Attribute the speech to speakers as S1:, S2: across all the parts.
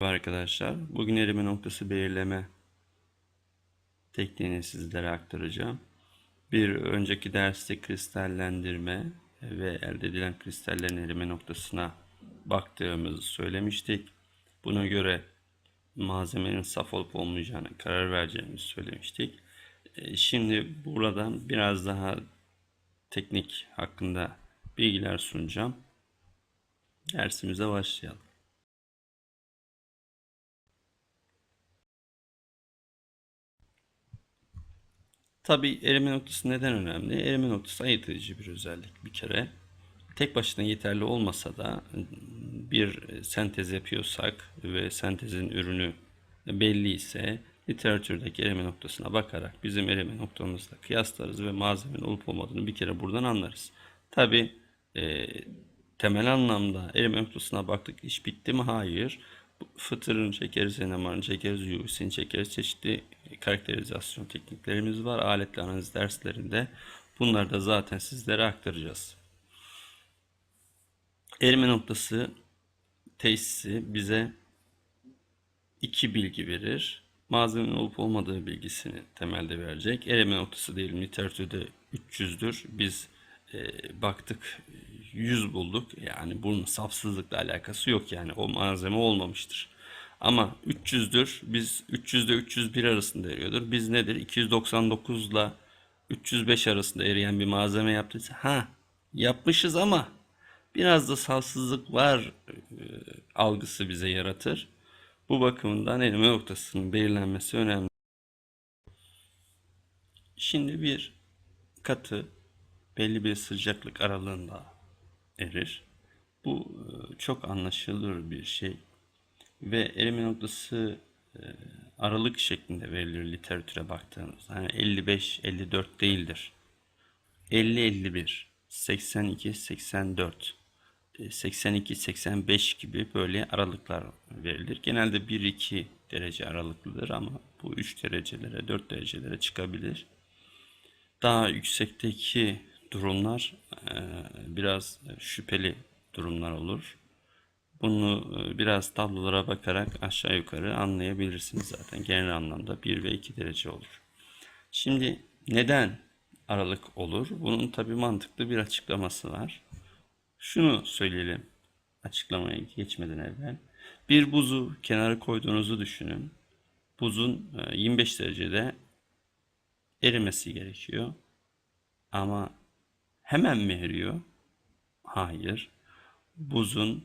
S1: Merhaba arkadaşlar. Bugün erime noktası belirleme tekniğini sizlere aktaracağım. Bir önceki derste kristallendirme ve elde edilen kristallerin erime noktasına baktığımızı söylemiştik. Buna göre malzemenin saf olup olmayacağına karar vereceğimizi söylemiştik. E, Şimdi buradan biraz daha teknik hakkında bilgiler sunacağım. Dersimize başlayalım. Tabii erime noktası neden önemli? Erime noktası ayırt edici bir özellik bir kere. Tek başına yeterli olmasa da bir sentez yapıyorsak ve sentezin ürünü belli ise literatürdeki erime noktasına bakarak bizim erime noktamızla kıyaslarız ve malzemenin olup olmadığını bir kere buradan anlarız. Tabii e, temel anlamda erime noktasına baktık iş bitti mi? Hayır. Bu Fıtırın çekeriz, enemarın çekeriz, UV'sini çekeriz. Çeşitli karakterizasyon tekniklerimiz var. Aletli analiz derslerinde. Bunları da zaten sizlere aktaracağız. Erime noktası tesisi bize iki bilgi verir. Malzemenin olup olmadığı bilgisini temelde verecek. Erime noktası diyelim literatürde 300'dür. Biz e, baktık 100 bulduk. Yani bunun safsızlıkla alakası yok yani o malzeme olmamıştır. Ama 300'dür. Biz 300 ile 301 arasında eriyordur. Biz nedir? 299 ile 305 arasında eriyen bir malzeme yaptıysa ha yapmışız ama biraz da safsızlık var e, algısı bize yaratır. Bu bakımından erime noktasının belirlenmesi önemli. Şimdi bir katı belli bir sıcaklık aralığında erir. Bu e, çok anlaşılır bir şey ve erime noktası e, aralık şeklinde verilir literatüre baktığımızda. Yani 55-54 değildir. 50-51, 82-84, 82-85 gibi böyle aralıklar verilir. Genelde 1-2 derece aralıklıdır ama bu 3 derecelere, 4 derecelere çıkabilir. Daha yüksekteki durumlar e, biraz şüpheli durumlar olur. Bunu e, biraz tablolara bakarak aşağı yukarı anlayabilirsiniz zaten. Genel anlamda 1 ve 2 derece olur. Şimdi neden aralık olur? Bunun tabi mantıklı bir açıklaması var. Şunu söyleyelim açıklamaya geçmeden evvel. Bir buzu kenara koyduğunuzu düşünün. Buzun e, 25 derecede erimesi gerekiyor. Ama hemen mi eriyor? Hayır. Buzun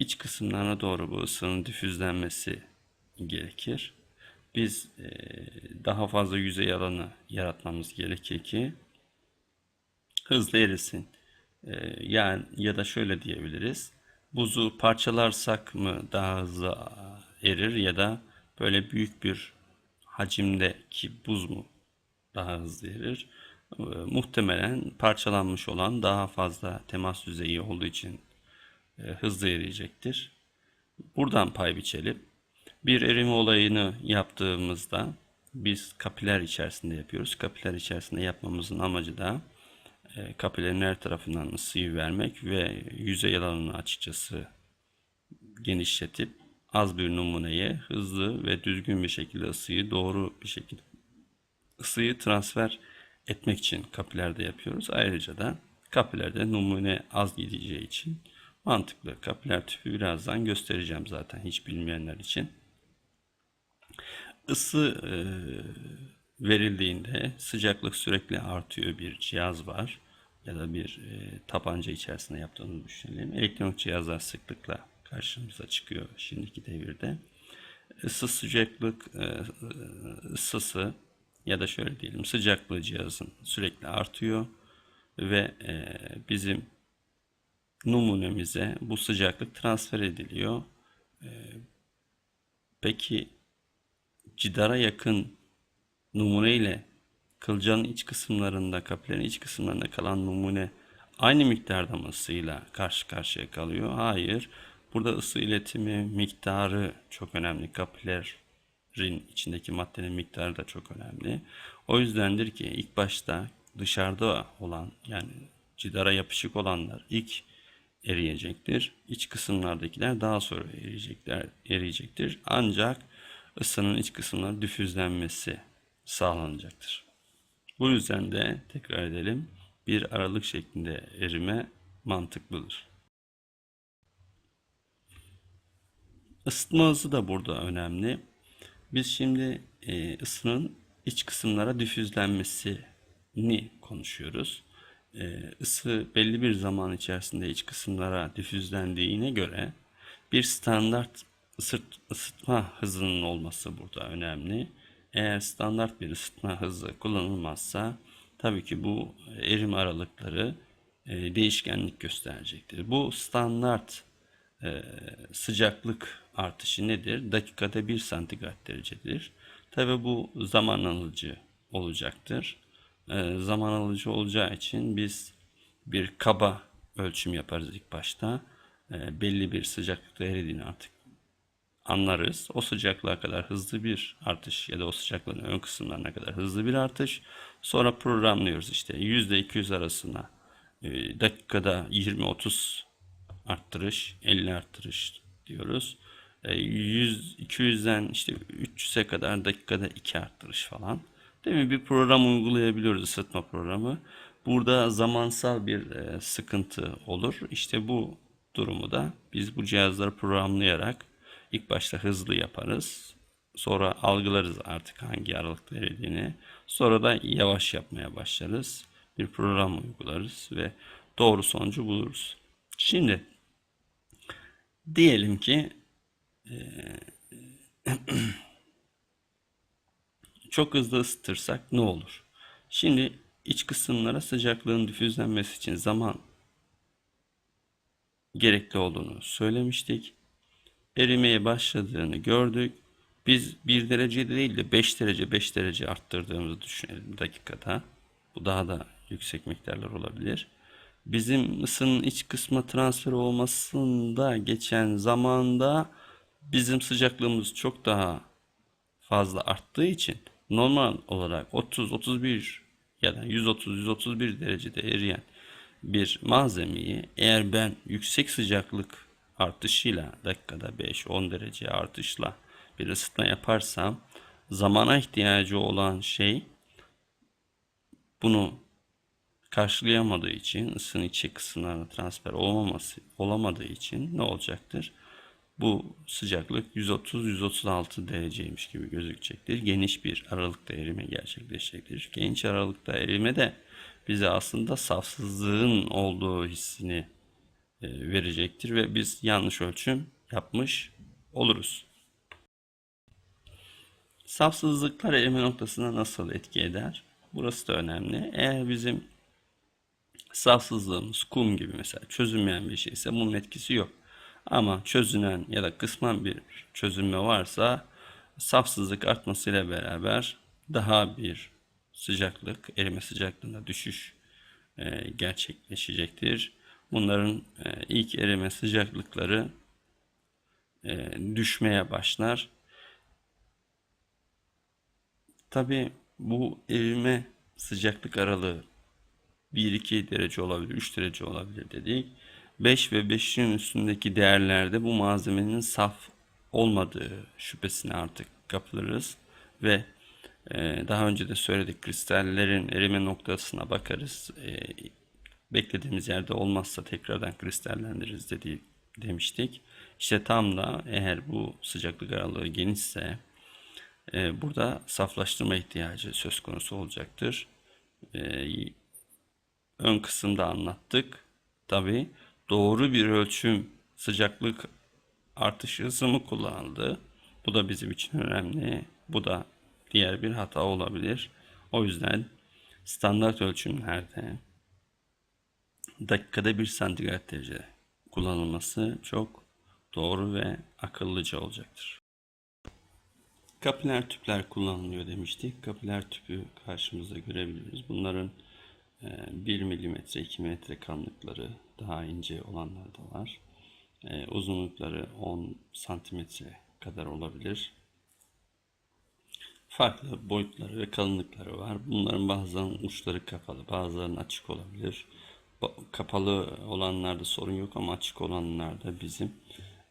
S1: iç kısımlarına doğru bu ısının difüzlenmesi gerekir. Biz e, daha fazla yüzey alanı yaratmamız gerekir ki hızlı erisin. E, yani ya da şöyle diyebiliriz. Buzu parçalarsak mı daha hızlı erir ya da böyle büyük bir hacimdeki buz mu daha hızlı erir? E, muhtemelen parçalanmış olan daha fazla temas yüzeyi olduğu için hızlı eriyecektir. Buradan pay biçelim. Bir erime olayını yaptığımızda biz kapiler içerisinde yapıyoruz. Kapiler içerisinde yapmamızın amacı da e, kapilerin her tarafından ısıyı vermek ve yüzey alanını açıkçası genişletip az bir numuneye hızlı ve düzgün bir şekilde ısıyı doğru bir şekilde ısıyı transfer etmek için kapilerde yapıyoruz. Ayrıca da kapilerde numune az gideceği için mantıklı. Kapiler tüpü birazdan göstereceğim zaten hiç bilmeyenler için. Isı e, verildiğinde sıcaklık sürekli artıyor bir cihaz var ya da bir e, tabanca içerisinde yaptığını düşünelim. Elektronik cihazlar sıklıkla karşımıza çıkıyor şimdiki devirde. Isı sıcaklık e, ısısı ya da şöyle diyelim sıcaklığı cihazın sürekli artıyor ve e, bizim numunemize bu sıcaklık transfer ediliyor. E, peki cidara yakın numune ile kılcanın iç kısımlarında, kapilerin iç kısımlarında kalan numune aynı miktarda mı ısıyla karşı karşıya kalıyor? Hayır. Burada ısı iletimi miktarı çok önemli. Kapilerin içindeki maddenin miktarı da çok önemli. O yüzdendir ki ilk başta dışarıda olan yani cidara yapışık olanlar ilk eriyecektir. İç kısımlardakiler daha sonra eriyecekler, eriyecektir. Ancak ısının iç kısımlarının difüzlenmesi sağlanacaktır. Bu yüzden de tekrar edelim bir aralık şeklinde erime mantıklıdır. Isıtma hızı da burada önemli. Biz şimdi e, ısının iç kısımlara difüzlenmesini konuşuyoruz. E, ısı belli bir zaman içerisinde iç kısımlara difüzlendiğine göre bir standart ısıt, ısıtma hızının olması burada önemli. Eğer standart bir ısıtma hızı kullanılmazsa tabii ki bu erim aralıkları e, değişkenlik gösterecektir. Bu standart e, sıcaklık artışı nedir? Dakikada 1 santigrat derecedir. Tabi bu zaman alıcı olacaktır. E, zaman alıcı olacağı için biz bir kaba ölçüm yaparız ilk başta. E, belli bir sıcaklıkta eridiğini artık anlarız. O sıcaklığa kadar hızlı bir artış ya da o sıcaklığın ön kısımlarına kadar hızlı bir artış. Sonra programlıyoruz işte %200 arasına e, dakikada 20-30 arttırış, 50 arttırış diyoruz. 100 e, 200'den işte 300'e kadar dakikada 2 arttırış falan. Değil mi? Bir program uygulayabiliyoruz ısıtma programı. Burada zamansal bir e, sıkıntı olur. İşte bu durumu da biz bu cihazları programlayarak ilk başta hızlı yaparız. Sonra algılarız artık hangi aralıkta erediğini. Sonra da yavaş yapmaya başlarız. Bir program uygularız ve doğru sonucu buluruz. Şimdi diyelim ki e, çok hızlı ısıtırsak ne olur? Şimdi iç kısımlara sıcaklığın difüzlenmesi için zaman gerekli olduğunu söylemiştik. Erimeye başladığını gördük. Biz 1 derece değil de 5 derece 5 derece arttırdığımızı düşünelim dakikada. Bu daha da yüksek miktarlar olabilir. Bizim ısının iç kısma transfer olmasında geçen zamanda bizim sıcaklığımız çok daha fazla arttığı için normal olarak 30-31 ya da 130-131 derecede eriyen bir malzemeyi eğer ben yüksek sıcaklık artışıyla dakikada 5-10 derece artışla bir ısıtma yaparsam zamana ihtiyacı olan şey bunu karşılayamadığı için ısının içi kısımlarına transfer olmaması olamadığı için ne olacaktır? Bu sıcaklık 130-136 dereceymiş gibi gözükecektir. Geniş bir aralıkta erime gerçekleşecektir. Geniş aralıkta erime de bize aslında safsızlığın olduğu hissini e, verecektir ve biz yanlış ölçüm yapmış oluruz. Safsızlıklar erime noktasına nasıl etki eder? Burası da önemli. Eğer bizim safsızlığımız kum gibi mesela çözülmeyen bir şeyse bunun etkisi yok. Ama çözünen ya da kısmen bir çözülme varsa safsızlık artmasıyla beraber daha bir sıcaklık, erime sıcaklığında düşüş e, gerçekleşecektir. Bunların e, ilk erime sıcaklıkları e, düşmeye başlar. Tabi bu erime sıcaklık aralığı 1-2 derece olabilir, 3 derece olabilir dedik. 5 ve 5'in üstündeki değerlerde bu malzemenin saf olmadığı şüphesine artık kapılırız ve e, daha önce de söyledik kristallerin erime noktasına bakarız. E, beklediğimiz yerde olmazsa tekrardan kristallendiririz dedi, demiştik. İşte tam da eğer bu sıcaklık aralığı genişse e, burada saflaştırma ihtiyacı söz konusu olacaktır. Ön kısımda anlattık. Tabi doğru bir ölçüm sıcaklık artış hızı mı kullanıldı? Bu da bizim için önemli. Bu da diğer bir hata olabilir. O yüzden standart ölçümlerde dakikada bir santigrat derece kullanılması çok doğru ve akıllıca olacaktır. Kapiler tüpler kullanılıyor demiştik. Kapiler tüpü karşımızda görebiliriz. Bunların 1 mm, 2 metre kalınlıkları daha ince olanlar da var. E, uzunlukları 10 santimetre kadar olabilir. Farklı boyutları ve kalınlıkları var. Bunların bazılarının uçları kapalı, bazılarının açık olabilir. kapalı olanlarda sorun yok ama açık olanlarda bizim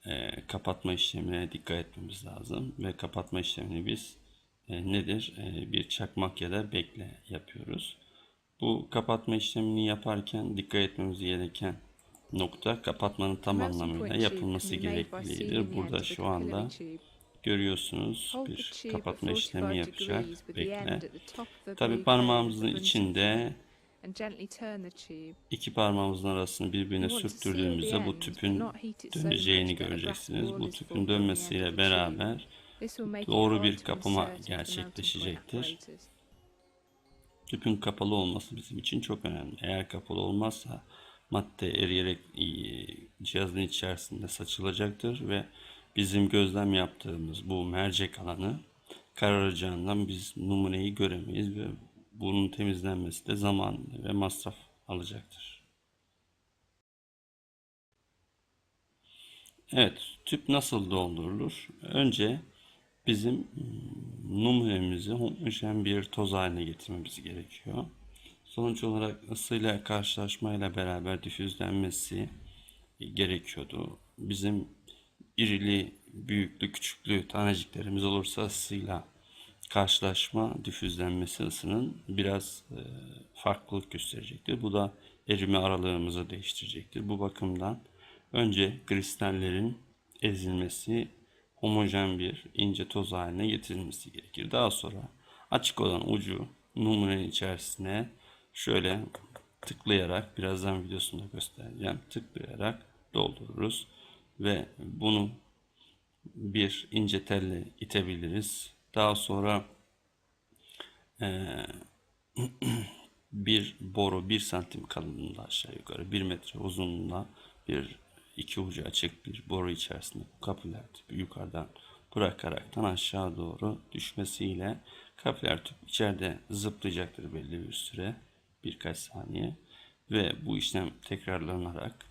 S1: e, kapatma işlemine dikkat etmemiz lazım. Ve kapatma işlemini biz e, nedir? E, bir çakmak ya da bekle yapıyoruz. Bu kapatma işlemini yaparken dikkat etmemiz gereken nokta kapatmanın tam anlamıyla yapılması gereklidir. Burada şu anda görüyorsunuz bir kapatma işlemi yapacak. Bekle. Tabi parmağımızın içinde iki parmağımızın arasını birbirine sürttürdüğümüzde bu tüpün döneceğini göreceksiniz. Bu tüpün dönmesiyle beraber
S2: doğru bir kapama gerçekleşecektir.
S1: Tüpün kapalı olması bizim için çok önemli. Eğer kapalı olmazsa madde eriyerek e, cihazın içerisinde saçılacaktır ve bizim gözlem yaptığımız bu mercek alanı kararacağından biz numuneyi göremeyiz ve bunun temizlenmesi de zaman ve masraf alacaktır. Evet, tüp nasıl doldurulur? Önce bizim mm, numunemizi homojen bir toz haline getirmemiz gerekiyor. Sonuç olarak ısıyla karşılaşmayla beraber difüzlenmesi gerekiyordu. Bizim irili, büyüklü, küçüklü taneciklerimiz olursa ısıyla karşılaşma, difüzlenmesi ısının biraz e, farklılık gösterecektir. Bu da erime aralığımızı değiştirecektir. Bu bakımdan önce kristallerin ezilmesi, homojen bir ince toz haline getirilmesi gerekir. Daha sonra açık olan ucu numunenin içerisine şöyle tıklayarak, birazdan videosunda göstereceğim, tıklayarak doldururuz ve bunu bir ince telle itebiliriz. Daha sonra eee, bir boru 1 santim kalınlığında aşağı yukarı 1 metre uzunluğunda bir iki ucu açık bir boru içerisinde kapüler tüpü yukarıdan bırakaraktan aşağı doğru düşmesiyle kapüler tüp içeride zıplayacaktır belli bir süre birkaç saniye ve bu işlem tekrarlanarak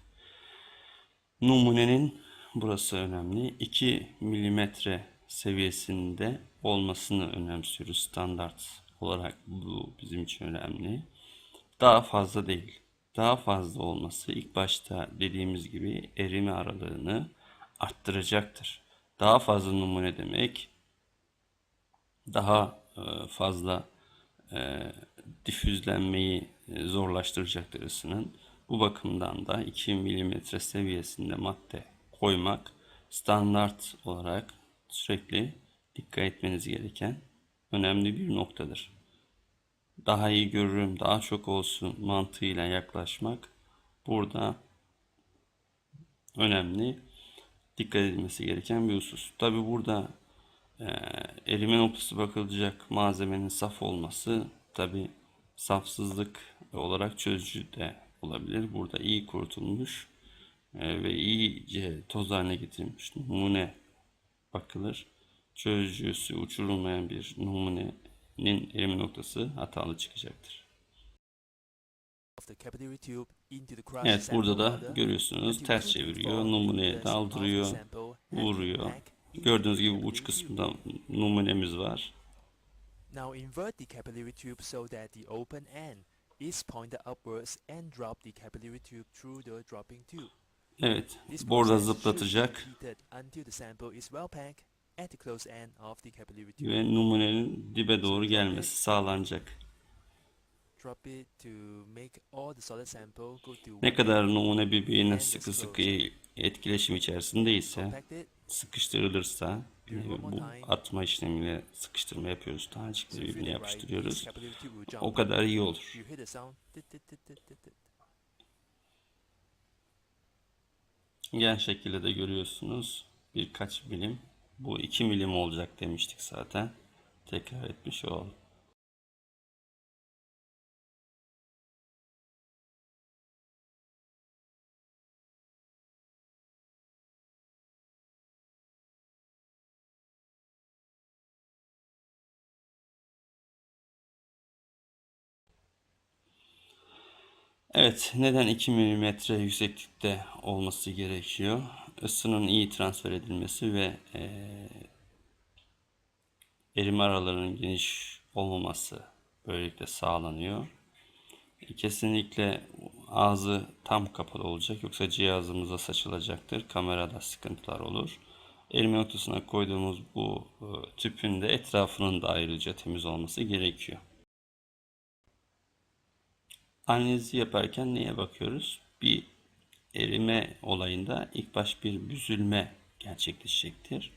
S1: numunenin burası önemli. 2 milimetre seviyesinde olmasını önemsiyoruz standart olarak bu bizim için önemli. Daha fazla değil daha fazla olması ilk başta dediğimiz gibi erime aralığını arttıracaktır. Daha fazla numune demek daha e, fazla e, difüzlenmeyi e, zorlaştıracaktır ısının. Bu bakımdan da 2 mm seviyesinde madde koymak standart olarak sürekli dikkat etmeniz gereken önemli bir noktadır daha iyi görürüm, daha çok olsun mantığıyla yaklaşmak burada önemli. Dikkat edilmesi gereken bir husus. Tabi burada e, erime noktası bakılacak malzemenin saf olması tabi safsızlık olarak çözücü de olabilir. Burada iyi kurutulmuş e, ve iyice toz haline getirilmiş numune bakılır. Çözücüsü uçurulmayan bir numunenin erime noktası hatalı çıkacaktır. Evet burada da görüyorsunuz ters çeviriyor, numuneye daldırıyor, vuruyor. Gördüğünüz gibi uç kısmında numunemiz var.
S3: Now invert the capillary tube so that the open end is pointed upwards and drop the capillary tube through the dropping tube.
S1: Evet,
S3: be
S1: zıplatacak
S3: at the close end of the capillary tube.
S1: ve numunenin dibe doğru gelmesi sağlanacak.
S3: Drop it to make all the solid sample go to
S1: Ne kadar numune birbirine sıkı sıkı etkileşim içerisindeyse,
S3: compact it,
S1: sıkıştırılırsa, e, bu atma işlemiyle sıkıştırma yapıyoruz. Tanecikleri birbirine yapıştırıyoruz. O kadar iyi olur. Gen şekilde de görüyorsunuz. Birkaç milim. Bu 2 milim olacak demiştik zaten. Tekrar etmiş olalım. Evet, neden 2 mm yükseklikte olması gerekiyor? Isının iyi transfer edilmesi ve eee erime aralarının geniş olmaması böylelikle sağlanıyor. kesinlikle ağzı tam kapalı olacak yoksa cihazımıza saçılacaktır. Kamerada sıkıntılar olur. Erime noktasına koyduğumuz bu e, tüpün de etrafının da ayrıca temiz olması gerekiyor. Analizi yaparken neye bakıyoruz? Bir erime olayında ilk baş bir büzülme gerçekleşecektir.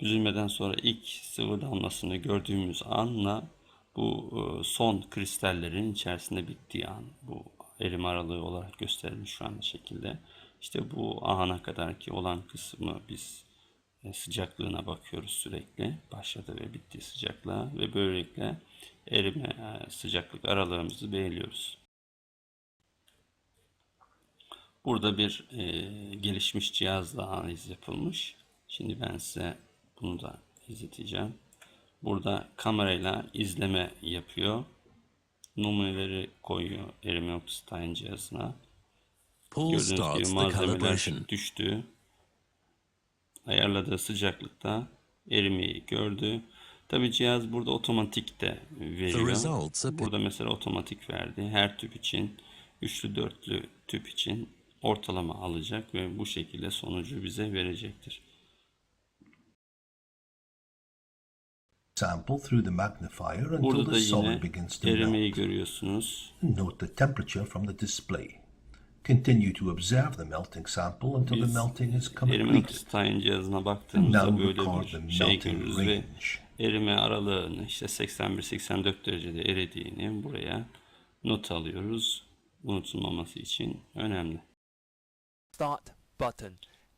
S1: Büzülmeden sonra ilk sıvı damlasını gördüğümüz anla bu e, son kristallerin içerisinde bittiği an bu erim aralığı olarak gösterilmiş şu anda şekilde. İşte bu ana kadar ki olan kısmı biz e, sıcaklığına bakıyoruz sürekli. Başladı ve bittiği sıcaklığa ve böylelikle erime e, sıcaklık aralığımızı belirliyoruz. Burada bir e, gelişmiş cihazla analiz yapılmış. Şimdi ben size bunu da izleteceğim. Burada kamerayla izleme yapıyor. Numuneleri koyuyor erime tayin cihazına. Gördüğünüz gibi malzemeler düştü. Ayarladığı sıcaklıkta erimeyi gördü. Tabi cihaz burada otomatik de veriyor. Burada mesela otomatik verdi. Her tüp için, üçlü dörtlü tüp için ortalama alacak ve bu şekilde sonucu bize verecektir.
S4: sample through the magnifier until
S1: Burada da
S4: the solid begins to
S1: erimeyi
S4: melt.
S1: görüyorsunuz.
S4: Note the temperature from the display. Continue to observe the melting sample until the
S1: Biz
S4: melting is
S1: erime
S4: completed.
S1: noktası tayin cihazına baktığımızda böyle
S4: the
S1: bir şey ve
S4: range.
S1: erime aralığını işte 81-84 derecede eridiğini buraya not alıyoruz. Unutulmaması için önemli.
S3: Start button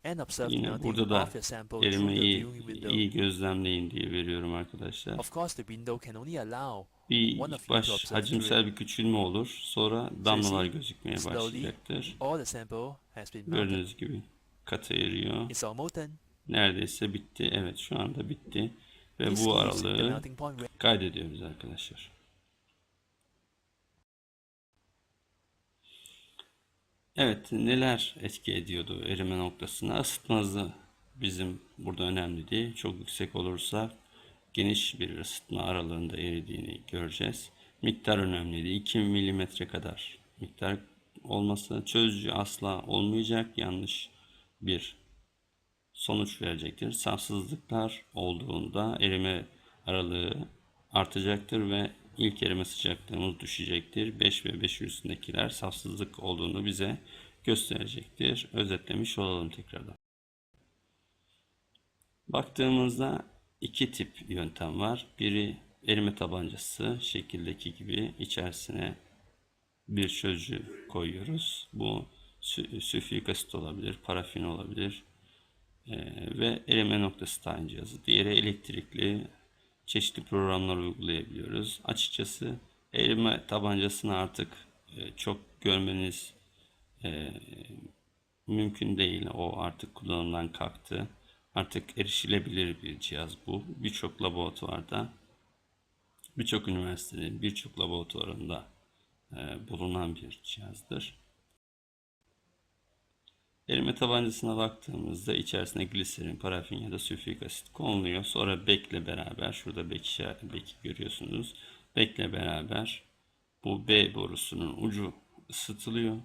S3: and observe the
S1: Yine burada da
S3: viewing window.
S1: iyi gözlemleyin diye veriyorum arkadaşlar.
S3: Of course, the window can only allow
S1: Bir baş hacimsel bir küçülme olur. Sonra damlalar gözükmeye başlayacaktır. Gördüğünüz gibi katı eriyor. Neredeyse bitti. Evet şu anda bitti. Ve bu aralığı kaydediyoruz arkadaşlar. Evet neler etki ediyordu erime noktasına? Isıtma hızı bizim burada önemli değil. Çok yüksek olursa geniş bir ısıtma aralığında eridiğini göreceğiz. Miktar önemli değil. 2 milimetre kadar miktar olması çözücü asla olmayacak. Yanlış bir sonuç verecektir. Safsızlıklar olduğunda erime aralığı artacaktır ve ilk erime sıcaklığımız düşecektir. 5 ve 5'in üstündekiler safsızlık olduğunu bize gösterecektir. Özetlemiş olalım tekrardan. Baktığımızda iki tip yöntem var. Biri erime tabancası şekildeki gibi içerisine bir çözücü koyuyoruz. Bu sü- sülfürik asit olabilir, parafin olabilir, ee, ve erime noktası tayin cihazı. Diğeri elektrikli çeşitli programlar uygulayabiliyoruz. Açıkçası erime tabancasını artık e, çok görmeniz e, mümkün değil. O artık kullanımdan kalktı. Artık erişilebilir bir cihaz bu. Birçok laboratuvarda, birçok üniversitenin birçok laboratuvarında e, bulunan bir cihazdır. Erime tabancasına baktığımızda içerisine gliserin, parafin ya da sülfürik asit konuluyor. Sonra bekle beraber, şurada bek, işaret- beki görüyorsunuz. Bekle beraber bu B borusunun ucu ısıtılıyor.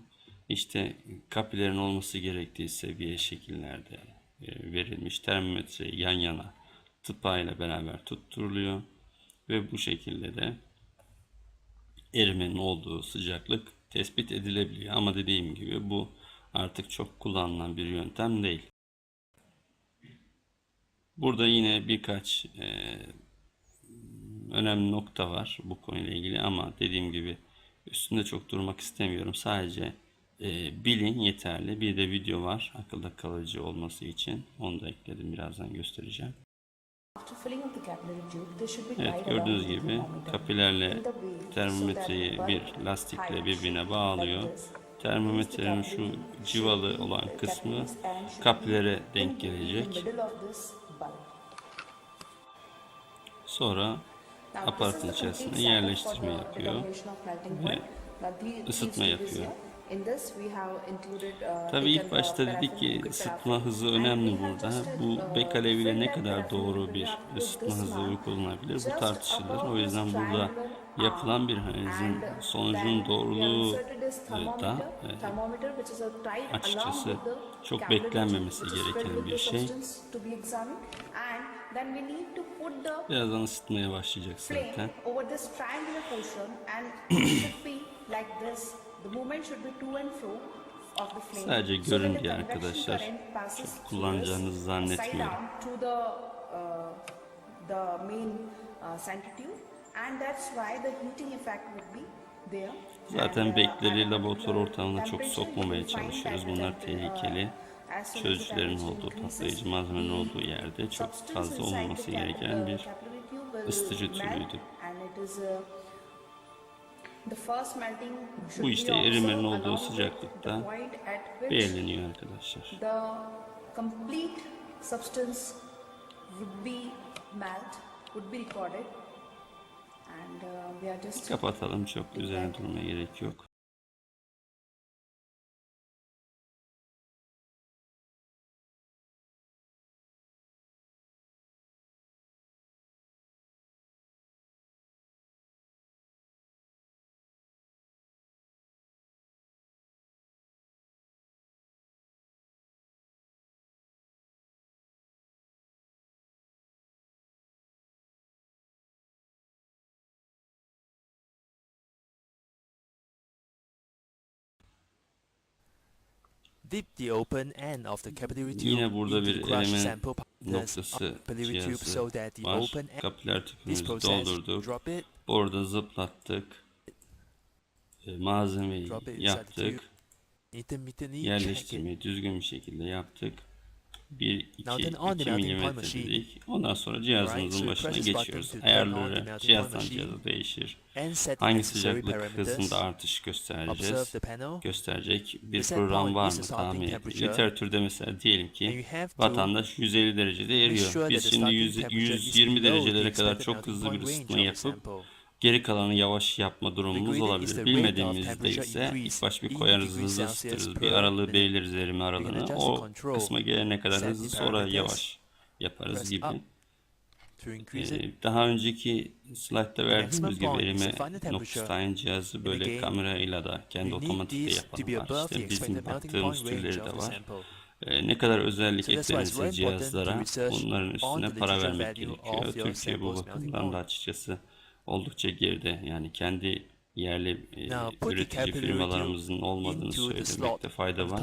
S1: İşte kapilerin olması gerektiği seviye şekillerde e, verilmiş termometre yan yana tıpa ile beraber tutturuluyor. Ve bu şekilde de erimenin olduğu sıcaklık tespit edilebiliyor. Ama dediğim gibi bu artık çok kullanılan bir yöntem değil. Burada yine birkaç e, önemli nokta var bu konuyla ilgili ama dediğim gibi üstünde çok durmak istemiyorum. Sadece e, bilin yeterli. Bir de video var akılda kalıcı olması için. Onu da ekledim birazdan göstereceğim. Evet gördüğünüz gibi kapilerle termometreyi bir lastikle birbirine bağlıyor. Termometrenin şu civalı olan kısmı kapilere denk gelecek. Sonra
S5: the
S1: içerisine yerleştirme yapıyor. ve ısıtma yapıyor. Tabii ilk başta dedik ki ısıtma hızı önemli burada. Bu bek aleviyle ne kadar doğru bir ısıtma hızı uygulanabilir bu tartışılır. O yüzden burada yapılan bir analizin sonucunun
S5: then we have
S1: doğruluğu e, da e, açıkçası çok beklenmemesi gereken bir şey. birazdan ısıtmaya başlayacak zaten. Sadece görün
S5: convection
S1: arkadaşlar. Çok kullanacağınızı
S5: this
S1: zannetmiyorum.
S5: Uh, the main uh, centrifuge and that's why the heating effect would be there.
S1: Zaten
S5: uh,
S1: bekleri laboratuvar ortamına çok sokmamaya çalışıyoruz. Bunlar
S5: uh,
S1: tehlikeli. Çözücülerin olduğu, patlayıcı malzemenin olduğu yerde çok fazla olmaması gereken bir ısıtıcı türüydü.
S5: uh,
S1: Bu işte erimenin olduğu sıcaklıkta belirleniyor arkadaşlar.
S5: the complete substance would be melt, would be recorded
S1: Kapatalım çok üzerine durmaya gerek yok. Yine burada bir
S3: of
S1: noktası
S3: capillary tube
S1: cihazı
S3: so
S1: var.
S3: this
S1: tüpümüzü doldurduk.
S3: drop it
S1: Orada zıplattık. E, Malzemeyi yaptık. Yerleştirmeyi düzgün bir şekilde yaptık. 1 2
S3: Now turn on the
S1: 2
S3: melting point
S1: milimetre
S3: machine.
S1: dedik. Ondan sonra cihazımızın başına geçiyoruz. Ayarları cihazdan cihaza değişir. Hangi sıcaklık hızında artış göstereceğiz? Gösterecek bir program var mı tahmin
S3: temperature.
S1: Literatürde mesela diyelim ki vatandaş 150 derecede eriyor. Biz şimdi
S3: starting
S1: 100,
S3: temperature is
S1: 120
S3: below the
S1: derecelere kadar çok hızlı bir ısıtma yapıp. Geri kalanı yavaş yapma durumumuz olabilir. Bilmediğimizde ise ilk baş bir koyarız hızlı ısıtırız. Bir aralığı belirleriz erime
S3: can
S1: aralığını. O kısma gelene kadar hızlı sonra yavaş yaparız gibi. Ee, daha önceki slaytta verdiğimiz gibi
S3: temperature.
S1: Nokstein cihazı böyle kamerayla da kendi
S3: We need
S1: otomatik de
S3: this to be
S1: yapan var.
S3: above the
S1: İşte bizim baktığımız türleri de var. Ee, ne kadar özellik eklenirse cihazlara
S3: research
S1: bunların
S3: on
S1: üstüne para vermek gerekiyor. Türkiye bu bakımdan da açıkçası oldukça geride. Yani kendi yerli e, üretici firmalarımızın olmadığını söylemekte fayda var.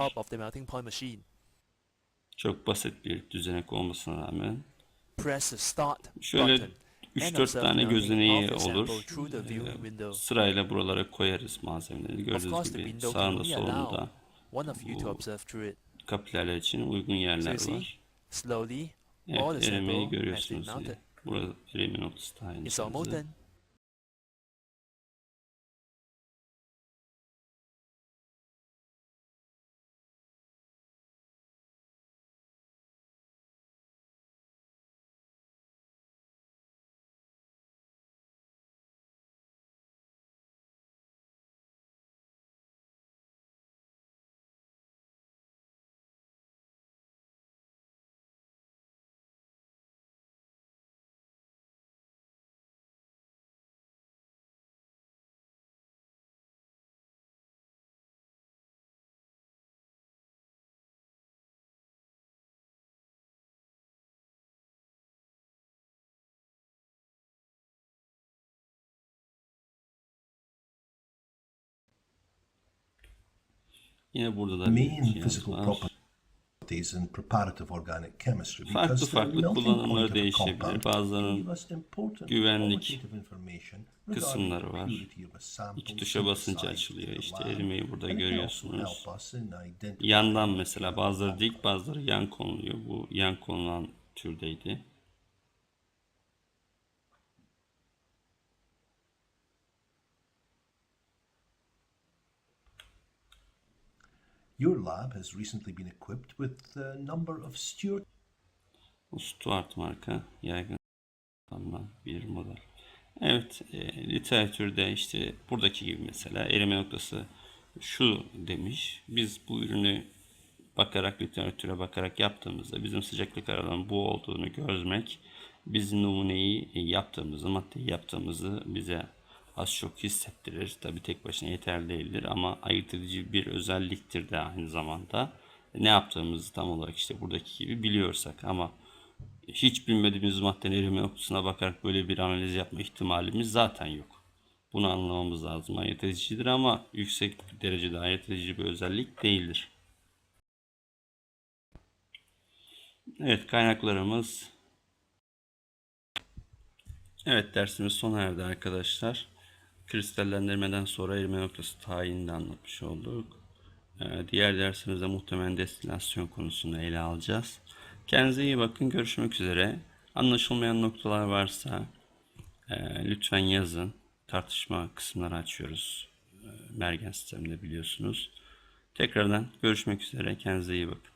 S1: Çok basit bir düzenek olmasına rağmen Şöyle
S3: button. and
S1: 3-4
S3: observe
S1: tane gözeneği olur. Ee. Sırayla buralara koyarız malzemeleri. Gördüğünüz gibi sağında solunda kapilerler için uygun yerler var. Evet, erimeyi görüyorsunuz. Burada erime noktası tayin
S3: It's
S1: Yine burada da
S4: main
S1: cihaz
S4: physical
S1: var.
S4: properties in preparative organic chemistry
S1: Farklı farklı kullanımları değişebilir. Bazılarının güvenlik kısımları var. İki tuşa basınca açılıyor. İşte erimeyi burada görüyorsunuz. Yandan mesela bazıları dik bazıları yan konuluyor. Bu yan konulan türdeydi.
S4: Your lab has recently been equipped with a number of Stewart
S1: Bu Stuart marka yaygın kullanılan bir model. Evet, e, literatürde işte buradaki gibi mesela erime noktası şu demiş. Biz bu ürünü bakarak literatüre bakarak yaptığımızda bizim sıcaklık aralığının bu olduğunu görmek bizim numuneyi yaptığımızı, maddeyi yaptığımızı bize az çok hissettirir. Tabi tek başına yeterli değildir ama ayırt edici bir özelliktir de aynı zamanda. Ne yaptığımızı tam olarak işte buradaki gibi biliyorsak ama hiç bilmediğimiz maddenin erime noktasına bakarak böyle bir analiz yapma ihtimalimiz zaten yok. Bunu anlamamız lazım. Ayırt edicidir ama yüksek bir derecede ayırt edici bir özellik değildir. Evet kaynaklarımız. Evet dersimiz sona erdi arkadaşlar. Kristallendirmeden sonra erime noktası tayinini de anlatmış olduk. Ee, diğer dersimizde muhtemelen destilasyon konusunu ele alacağız. Kendinize iyi bakın. Görüşmek üzere. Anlaşılmayan noktalar varsa e, lütfen yazın. Tartışma kısımları açıyoruz. E, Mergen sisteminde biliyorsunuz. Tekrardan görüşmek üzere. Kendinize iyi bakın.